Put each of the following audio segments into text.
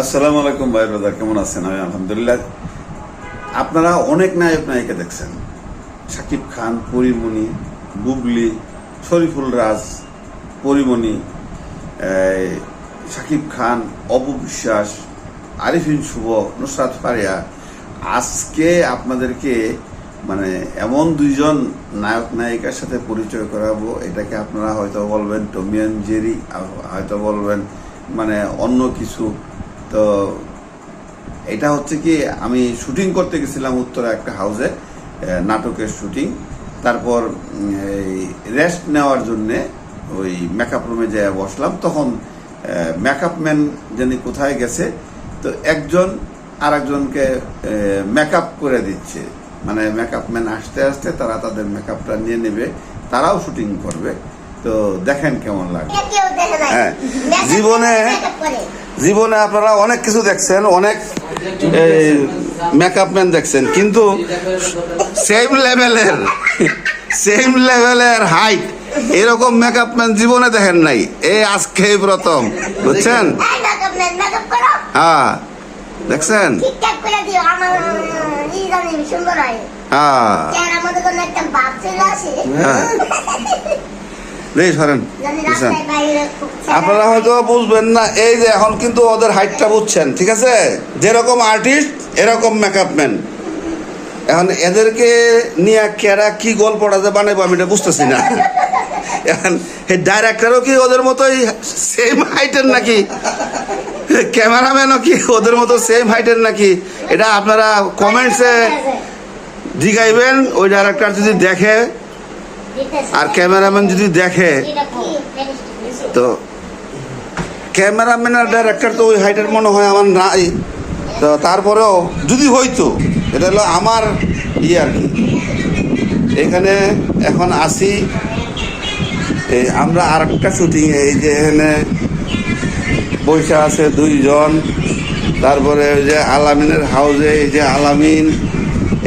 আসসালামু আলাইকুম ভাই ব্রাদার, কেমন আছেন? আমি আলহামদুলিল্লাহ। আপনারা অনেক নায়ক, নায়িকা দেখছেন। শাকিব খান, পরিমণি, বুবলি, শরীফুল রাজ, পরিমণি শাকিব খান, অপু বিশ্বাস, আরিফিন শুভ, নুসরাত ফারিয়া। আজকে আপনাদেরকে মানে এমন দুইজন নায়ক, নায়িকার সাথে পরিচয় করাবো, এটাকে আপনারা হয়তো বলবেন টমিয়ান জেরি, হয়তো বলবেন মানে অন্য কিছু। তো এটা হচ্ছে কি আমি শুটিং করতে গেছিলাম উত্তরা একটা হাউসে নাটকের শুটিং। তারপর এই রেস্ট নেওয়ার জন্যে ওই মেকআপ রুমে যেয়ে বসলাম। তখন মেকআপ ম্যান জানি কোথায় গেছে তো একজন আর একজনকে মেকআপ করে দিচ্ছে। মানে মেকআপ ম্যান আসতে আসতে তারা তাদের মেকআপটা নিয়ে নেবে তারাও শুটিং করবে। তো দেখেন কেমন লাগে। কেউ দেখে নাই। হ্যাঁ, জীবনে-। জীবনে আপনারা অনেক কিছু দেখছেন অনেক মেকআপ ম্যান দেখছেন কিন্তু সেম লেভেলের সেম লেভেলের হাইট এরকম মেকআপ ম্যান জীবনে দেখেন নাই। এই আজকে প্রথম বুঝছেন। হ্যাঁ দেখছেন? হয়। রে সরেন আপনারা হয়তো বুঝবেন না এই যে এখন কিন্তু ওদের হাইটটা বুঝছেন ঠিক আছে? যেরকম আর্টিস্ট এরকম মেকআপ ম্যান এখন এদেরকে নিয়ে কেরা কি গল্পটা যে বানাবো আমি এটা বুঝতেছি না। এখন এই ডাইরেক্টরও কি ওদের মতোই সেম হাইটের নাকি? ক্যামেরাম্যানও কি ওদের মতো সেম হাইটের নাকি? এটা আপনারা কমেন্টসে জিগাইবেন ওই ডাইরেক্টর যদি দেখে। আর ক্যামেরাম্যান যদি দেখে, তো ক্যামেরাম্যান আর ডাইরেক্টর তো ওই হাইটের মনে হয় আমার নাই। তো তারপরেও যদি হইতো এটা হলো আমার ইয়ে আর কি। এখানে এখন আসি। এই আমরা আর একটা শুটিং এই যে এখানে বৈশা আছে দুইজন। তারপরে ওই যে আলামিনের হাউসে এই যে আলামিন।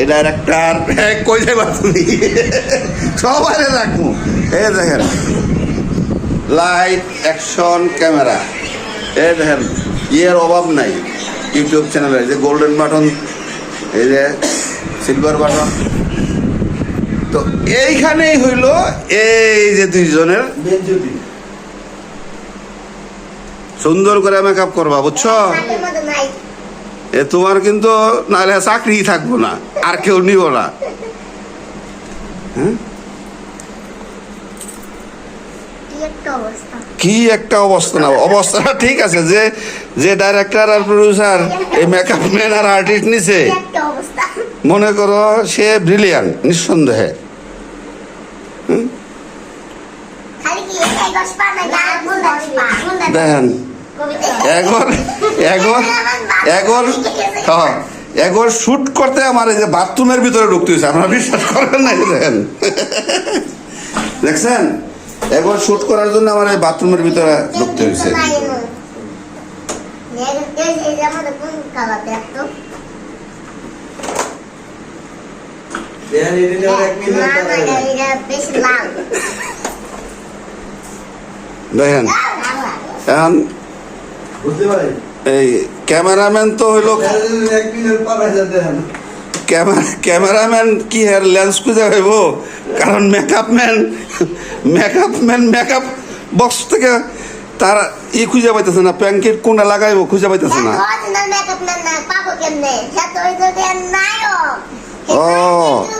এই ডাইরেক্টর কই যাবা তুমি? সবাই রাখব এই দেখেন লাইট অ্যাকশন ক্যামেরা এই দেখেন, ইয়ের অভাব নাই ইউটিউব চ্যানেলে যে গোল্ডেন বাটন এই যে সিলভার বাটন তো এইখানেই হইল এই যে দুইজনের সুন্দর করে মেকআপ করবা, বুঝছ। এ তোমার কিন্তু নাহলে চাকরি থাকব না আর কেউ নিব না হ্যাঁ কি একটা অবস্থা। না অবস্থাটা ঠিক আছে যে যে ডাইরেক্টর আর প্রডিউসার এই মেকআপ ম্যান আর আর্টিস্ট নিছে। মনে করো সে ব্রিলিয়ান্ট নিঃসন্দেহে দিস। দেখেন এগর এগর এগর হ্যাঁ এগর শুট করতে আমার এই যে বাথরুমের ভিতরে ঢুকতে হয়েছে। আপনারা বিশ্বাস করবেন না দেখেন। দেখছেন? এগর শুট করার জন্য আমার এই বাথরুমের ভিতরে ঢুকতে হয়েছে। দেখেন, এখন এই ক্যামেরাম্যান তো হইল এক মিনিট পারা যাতে ক্যামেরা ক্যামেরাম্যান কি হের লেন্স খুঁজে হইব কারণ makeup man makeup man makeup box থেকে তার ই খুঁজে পাইতেছে না প্যাঙ্কেট কোনটা লাগাইবো খুঁজে পাইতেছে না। ও। কিন্তু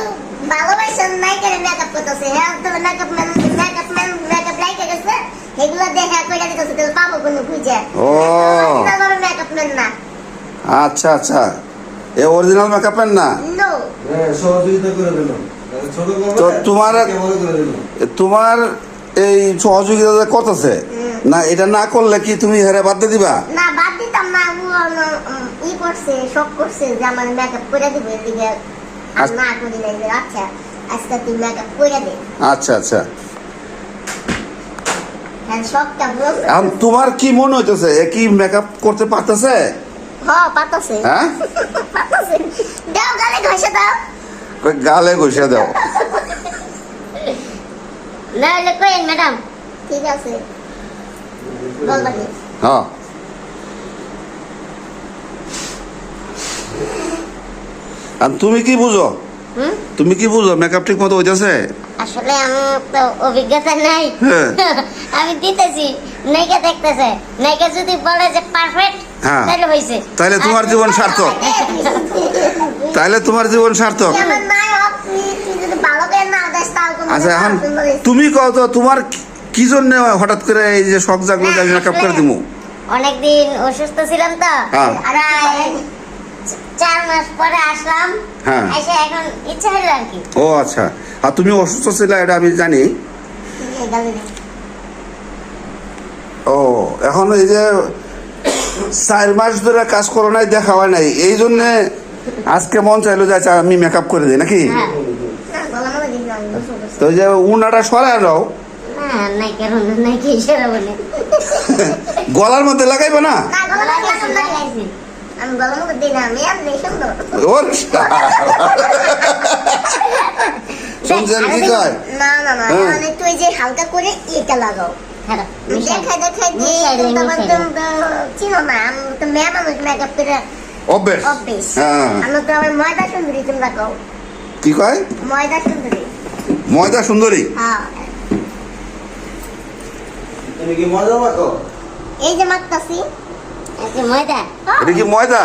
ভালোবাসার নায়িকার makeup করতেছে। হ্যাঁ, তো makeup man, makeup man, makeup Laika গেছে। এগুলো দেখে কইরা দিতেছে, তো পাবো কোনো খুঁজে। ও। Original ভাবে না। আচ্ছা আচ্ছা এ অরিজিনাল মেকআপ ম্যান না সহযোগিতা করে দিল তো তোমার- তোমার এই সহযোগিতা যে করতেছে না এটা না করলে কি তুমি হেরে বাদ দিয়ে দিবা না, বাদ দিতাম না, ও, ই করছে, শখ করছে যে আমার makeup করে দিবে, এদিকে আচ্ছা। না করি নাই, আচ্ছা, আজকে তুই makeup করে দে। আচ্ছা আচ্ছা তোমার কি মনে হইতেছে? কি মেকআপ করতে পারতেছে? হ্যাঁ? গালে ঘষে দাও। তুমি কি বুঝো? তুমি কি বুঝো? মেকআপ ঠিক মতো হইতেছে? আসলে আমার তো অভিজ্ঞতা নাই। হ্যাঁ। আমি দিতেছি নাইকা দেখতেছে। নাইকা যদি বলে যে পারফেক্ট হ্যাঁ। তাহলে হয়েছে তাহলে তোমার জীবন সার্থক। তাহলে তোমার জীবন সার্থক। নায়ক আচ্ছা এখন তুমি কও তো তোমার কি- জন্য হঠাৎ করে এই যে শখ জাগলো যে আমি মেকআপ করে দিবো অনেকদিন অসুস্থ ছিলাম তো। হ্যাঁ। চার মাস পরে আসলাম হ্যাঁ। এসে এখন ইচ্ছা হলো আর কি। ও আচ্ছা। আর তুমি অসুস্থ ছিলে এটা আমি জানি। ও এখন এই যে চার মাস ধরে কাজ করো নাই দেখা হয় নাই। এই জন্য আজকে মন চাইলো যে আচ্ছা আমি মেকআপ করে দিই নাকি? হ্যাঁ। তো যে উনাটা সরায় নাও। গলার মধ্যে লাগাইবে না? আমি গলা মলা দিই না, আমি এমনি সুন্দর। ওর শুনছেন কি কয় না, না, না। মানে তুই যে হালকা করে এটা লাগাও। তো, চিনো না, আমি তো মেয়ে মানুষ makeup করে অভ্যেস অভ্যেস। আমি তো ময়দা সুন্দরী তোমরা কও। কি কয় ময়দা সুন্দরী। ময়দা সুন্দরী হ্যাঁ। তুমি কি মজা মাখো এই যে মাখতাছি, এটা কি ময়দা?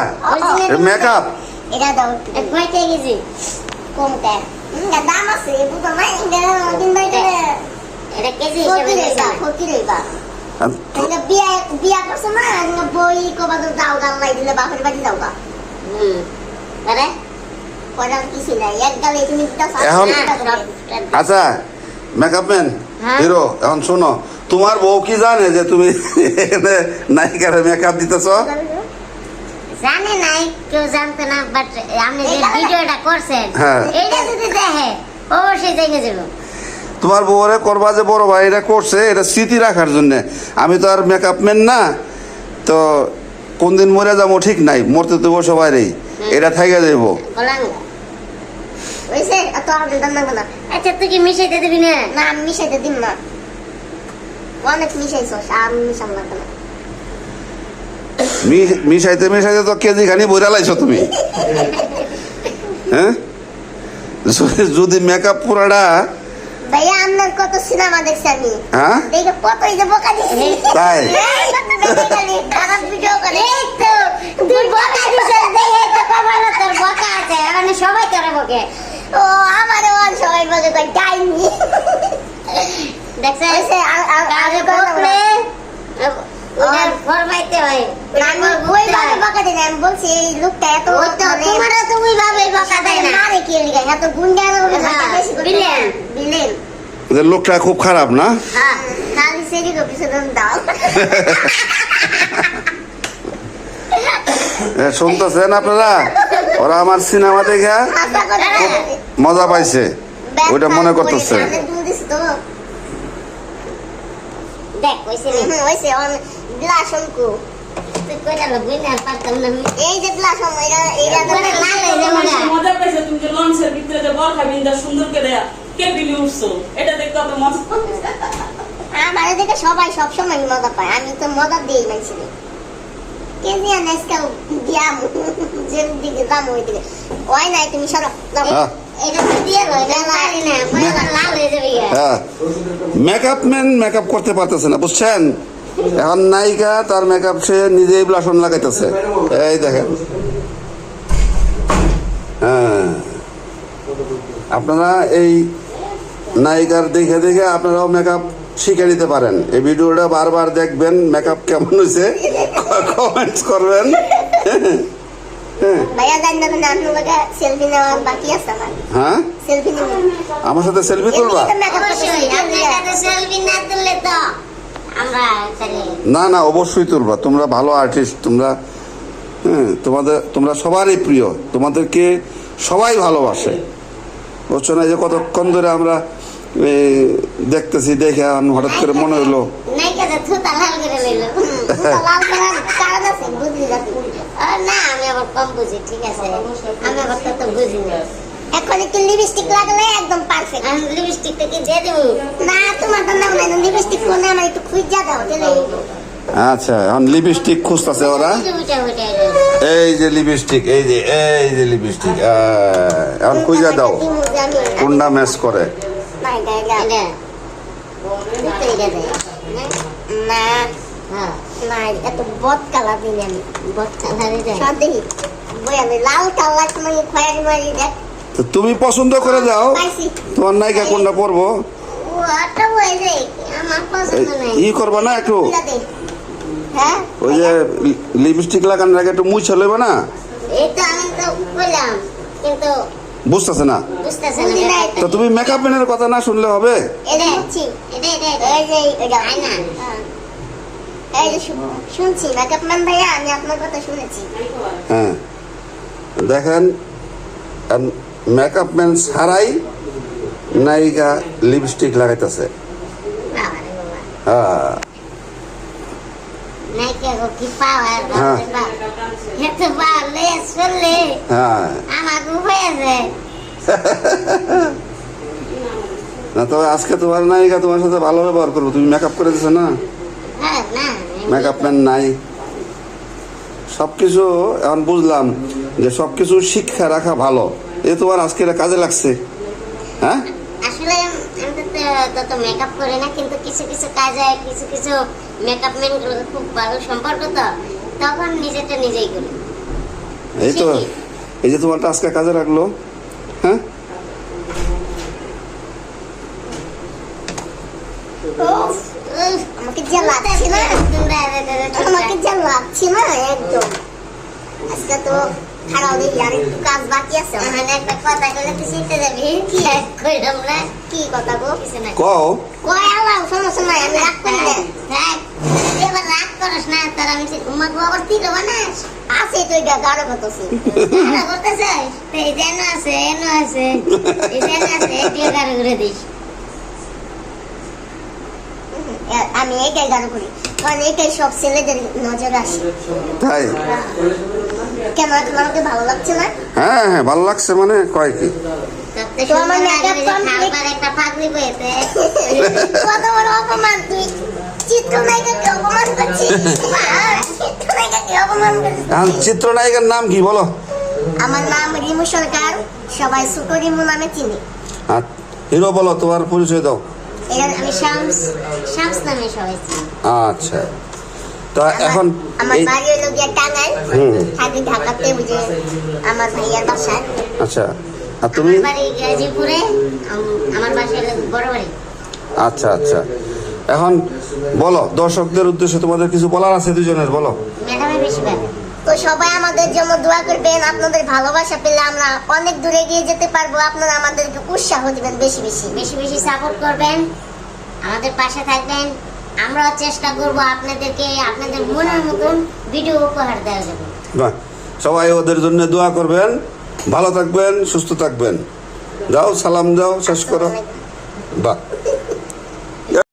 মেকআপ এটা দাও কেজি? ইঙ্গা দাম আছে বুঝো না কিন্তু এটা এটা কেজি হিসেবে ফকির এটা এটা। বিয়া বিয়া করছে না বই কবা তো দাও গাল লাই দিলে বাপের বাড়ি যাও গা। হুম। আরে করার কিছু নাই এক গালে তুমি দিতে এখন- আচ্ছা মেকআপ ম্যান হ্যাঁ? হিরো এখন শোনো। তোমার বউ কি জানে যে তুমি নায়িকারে মেকআপ দিতেছ? জানে নাই কেউ জানতো না বাট আপনি যে ভিডিওটা করছেন হ্যাঁ। এইটা যদি দেখে অবশ্যই জেনে যাব। তোমার বউরে করবা যে বড় ভাই এটা করছে এটা স্মৃতি রাখার জন্য। আমি তো আর মেকআপ ম্যান না তো কোন দিন মরে যাব ঠিক নাই মরতে তো সবাইরেই এটা থাইকে যাইব। আচ্ছা তুই কি মিশাইতে দিবি না? না মিশাইতে দিন না। অনেক মিশাইছো আর মিশাম না। মি- মিশাইতে মিশাইতে তো কেজি খানি বইরা লাইছো তুমি। হ্যাঁ? যদি- যদি মেকআপ পুরাটা ভাইয়া আপনার কত সিনেমা দেখছি আমি। হ্যাঁ? দেখে কতই যে বোকা দিছি। তাই? খারাপ ভিডিও করে। এই তো তুই বকা দিছিস। দেখে তো কপালে তোর বকা আছে। মানে সবাই তোরে বকে। ও আমারে সবাই বলে কই ডাইনি। দেখছিস ওইসে আর আর কাজে আগে বকলে বকলে ফরমাইতে হয়। আমি ওই ভাবে বকা দিই আমি বলছি এই লোকটা এত ও তো তোমারও তো ভাবে বকা দেয় না। মারে কি লিগা এত গুন্ডা হবে না বেশি করে বিলেন। বিলেন ওদের লোকটা খুব খারাপ না? হ্যাঁ। খালি সেরি গো পিছনে দাও। শুনতেছেন আপনারা? ওরা আমার সিনেমা দেখে মজা পাইছে। ওইটা মনে করতেছে। দেখ কইছে নি ওইসে অন গ্লাস অঙ্কু তুই কইরা লবি না পারতাম না আমি। এই যে অঙ্ক এটা এটা তো মানে লাল হয়ে যাবে না। মজা পাইছে তুমি যে লঞ্চের ভিতরে যে বরখা বিন্দা সুন্দর করে কেবিনে উঠছো? এটা দেখতে আপনার মজা। আমার দেখে সবাই সব সময় মজা পায় আমি তো মজা দিই মানছি কেজি আনাইসকা দিয়াম যে দিকে দাম ওই দিকে ওই নাই তুমি সরো মেকআপ ম্যান মেকআপ করতে পারতেছে না, বুঝছেন? এখন নায়িকা, তার মেকআপ সে নিজেই ব্লাশন লাগাইতেছে। এই দেখেন। হ্যাঁ। আপনারা এই নায়িকার দেখে দেখে আপনারাও মেকআপ শিখে নিতে পারেন। এই ভিডিওটা বারবার দেখবেন মেকআপ কেমন হয়েছে কমেন্টস করবেন। হ্যাঁ। সেলফি আমার। সাথে সেলফি তুলবা? না। না না অবশ্যই তুলবা। তোমরা ভালো আর্টিস্ট তোমরা হ্যাঁ তোমাদের তোমরা সবারই প্রিয়। তোমাদেরকে সবাই ভালোবাসে। বুঝছ না যে কতক্ষণ ধরে আমরা এ, দেখতেছি দেখে আমি হঠাৎ করে মনে হলো না আমি আবার কম বুঝি ঠিক আছে? আমি আবার তত বুঝি না। এখন একটু লিপস্টিক লাগলে একদম পারফেক্ট আমি লিপস্টিক থেকে দিয়ে দেবো? না তোমার তো নাম নাই লিপস্টিক কোনে আমার একটু খুঁজা দাও তাহলে আচ্ছা এখন লিপস্টিক খুঁজতেছে ওরা। এই যে লিপস্টিক এই যে এই যে লিপস্টিক এখন খুঁজে দাও। কোনটা ম্যাচ করে? না এটা এটা। না? না হ্যাঁ, এত বদ কালার দিন আমি। বট কালারে দেয়। সব দেখি বই আমি লাল কালার সময় খয়ারি মারি দেখ। তুমি পছন্দ করে দাও। পাইছি। তোমার নায়িকা কোনটা পরবো। ই করবা না একটু? হ্যাঁ? ওই যে লিপস্টিক লাগানোর আগে একটু মুছে লইবে না? বুঝতেছে না। তো তুমি মেকআপ ম্যানের কথা না শুনলে হবে এটা বুঝছি এটা, এটা, এটা। এই যে শুনছি মেকআপ ভাইয়া আমি আপনার কথা শুনেছি। হ্যাঁ। দেখেন মেকআপ ম্যান ছাড়াই নায়িকা লিপস্টিক লাগাইতেছে। হ্যাঁ। হ্যাঁ। হ্যাঁ। না তো আজকে তোমার নায়িকা তোমার সাথে ভালো ব্যবহার করব তুমি মেকআপ করে দিছো না? হ্যাঁ না। মেকআপ ম্যান নাই। সব কিছু এখন বুঝলাম যে সব কিছু শিক্ষা রাখা ভালো। এ তোমার আজকে কাজে লাগছে। হ্যাঁ? আসলে তত মেকআপ করি না কিন্তু কিছু কিছু কাজে কিছু কিছু মেকআপ খুব ভালো সম্পর্ক তো তখন নিজেরটা নিজেই করি। এই তো এই যে তোমারটা আজকে কাজে লাগল। হ্যাঁ? আমাকে যা লাগছে না? আমাকে যা লাগছে না? একদম। আজকে তো খারাপ দেখি আর একটু কাজ বাকি আছে। একটা কথা তুই শিখতে যাবি। এক কইলাম না কি কথা গো? কিছু না কও। কয় আল্লাহ সমস্যা নাই আমি রাগ করি না। থাক, এবার রাগ করিস না তোর আমি উমাকে আবার তীর বানাস আছে তো এটা গাঢ় করতেছি। রাগ করতেছিস? এই যেন আছে এনো আছে। এই যেন আছে এটিও কারও করে দিস। আমি এটাই গাঢ় করি। কারণ এটাই সব ছেলেদের নজর আসে। তাই? কেন এখন আমাকে ভালো লাগছে না? হ্যাঁ হ্যাঁ ভালো লাগছে মানে কয় কি? তো আমার সুন্দর লাগে makeup ওই যে complete- খাবার একটা পাগড়ি বইতে কত বড় অপমান তুই চিত্রনায়িকাকে অপমান করছিস? আর চিত্রনায়িকাকে অপমান করছিস? এখন চিত্রনায়িকার নাম কি বলো? আমার নাম রিমু সরকার সবাই সুতো রিমু নামে চিনি। আর হিরো বলো তোমার পরিচয় দাও। এটা আমি শামস শামস নামে সবাই আচ্ছা। তা এখন আমার বাড়ি হলো গিয়া টাঙ্গাইল। থাকি ঢাকাতে বুঝে আমার ভাইয়ার বাসায় আচ্ছা। আর তুমি? আমার বাড়ি গাজীপুরে আমার বাসা হলো বড় বাড়ি। আচ্ছা আচ্ছা। এখন বলো দর্শকদের উদ্দেশ্যে তোমাদের কিছু বলার আছে দুজনের বলো। ম্যাডামে বেশি তো সবাই আমাদের জন্য দোয়া করবেন। আপনাদের ভালোবাসা পেলে আমরা অনেক দূরে এগিয়ে যেতে পারব। আপনারা আমাদেরকে উৎসাহ দিবেন বেশি বেশি। বেশি বেশি সাপোর্ট করবেন। আমাদের পাশে থাকবেন। আমরাও চেষ্টা করব আপনাদেরকে আপনাদের মনের মতন ভিডিও উপহার দেওয়ার জন্য। বাহ। সবাই ওদের জন্য দোয়া করবেন। ভালো থাকবেন সুস্থ থাকবেন। যাও সালাম যাও শেষ করো। বাহ।